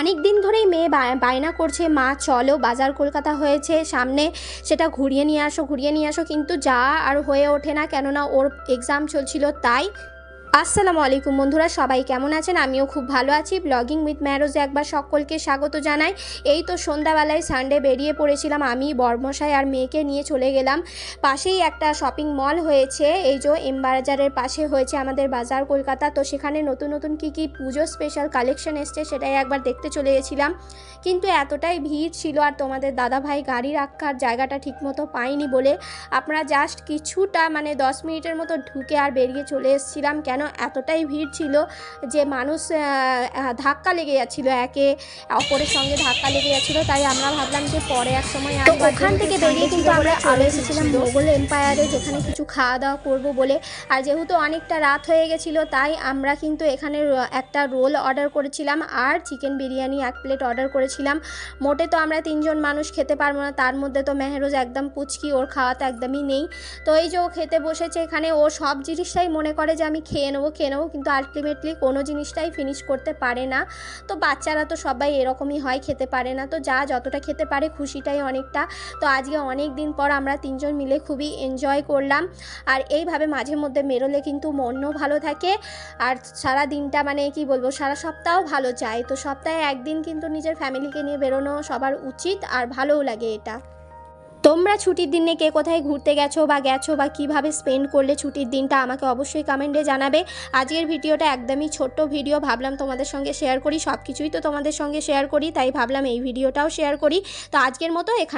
অনেক দিন ধরেই মেয়ে বায়না করছে, মা, চলো, বাজার কলকাতা হয়েছে, সামনে সেটা ঘুরিয়ে নিয়ে আসো, ঘুরিয়ে নিয়ে আসো। কিন্তু যা আর হয়ে ওঠে না, কেননা ওর এক্সাম চলছিল তাই আসসালামু আলাইকুম বন্ধুরা, সবাই কেমন আছেন? আমিও খুব ভালো আছি। ব্লগিং উইথ ম্যারোজে একবার সকলকে স্বাগত জানাই। এই তো সন্ধ্যাবেলায় সানডে বেরিয়ে পড়েছিলাম। আমি, বর্মশাই আর মেয়েকে নিয়ে চলে গেলাম। পাশেই একটা শপিং মল হয়েছে। এই যে এম বাজারের পাশে হয়েছে আমাদের বাজার কলকাতা। তো সেখানে নতুন নতুন কি কি পুজো স্পেশাল কালেকশন এসছে সেটাই একবার দেখতে চলে গেছিলাম। কিন্তু এতটাই ভিড় ছিল আর তোমাদের দাদাভাই গাড়ি রাখার জায়গাটা ঠিকমতো পাইনি বলে। আপনারা জাস্ট কিছুটা মানে দশ মিনিটের মতো ঢুকে আর বেরিয়ে চলে এসেছিলাম। কেন এতটাই ভিড় ছিল যে মানুষ ধাক্কা লেগে যাচ্ছিল একে অপরের সঙ্গে ধাক্কা লেগে যাচ্ছিল। তাই আমরা ভাবলাম যে পরে এক সময় তো ওখান থেকে বেরিয়ে কিন্তু আমরা চলে এসেছিলাম মোগল এম্পায়ারে যেখানে কিছু খাওয়া দাওয়া করব বলে। আর যেহেতু অনেকটা রাত হয়ে গেছিল তাই আমরা কিন্তু এখানে একটা রোল অর্ডার করেছিলাম আর চিকেন বিরিয়ানি এক প্লেট অর্ডার করেছিলাম। মোটে তো আমরা তিনজন মানুষ খেতে পারব না তার মধ্যে তো মেহরোজ একদম পুচকি ওর খাওয়া তো একদমই নেই। তো এই যে ও খেতে বসেছে এখানে ও সব জিনিসটাই মনে করে যে আমি খেয়ে নেব, খেয়ে নেব, কিন্তু আলটিমেটলি কোনো জিনিসটাই ফিনিশ করতে পারে না। তো বাচ্চারা তো সবাই এরকমই হয়, খেতে পারে না। তো যা যতটা খেতে পারে খুশিটাই অনেকটা। তো আজকে অনেক দিন পর আমরা তিনজন মিলে খুবই এনজয় করলাম। আর এইভাবে মাঝে মধ্যে মেরোলে কিন্তু মনও ভালো থাকে। আর সারা দিনটা মানে কি বলব, সারা সপ্তাহ ভালো যায়। তো সপ্তাহে একদিন কিন্তু নিজের ফ্যামিলিকে নিয়ে বেরোনো সবার উচিত, আর ভালোও লাগে এটা। তোমরা ছুটির দিনে কে কোথায় ঘুরতে গেছো বা গেছো বা কীভাবে স্পেন্ড করলে ছুটির দিনটা আমাকে অবশ্যই কমেন্টে জানাবে। আজকের ভিডিওটা একদমই ছোট্ট ভিডিও ভাবলাম তোমাদের সঙ্গে শেয়ার করি সব কিছুই তো তোমাদের সঙ্গে শেয়ার করি, তাই ভাবলাম এই ভিডিওটাও শেয়ার করি। তো আজকের মতো এখানে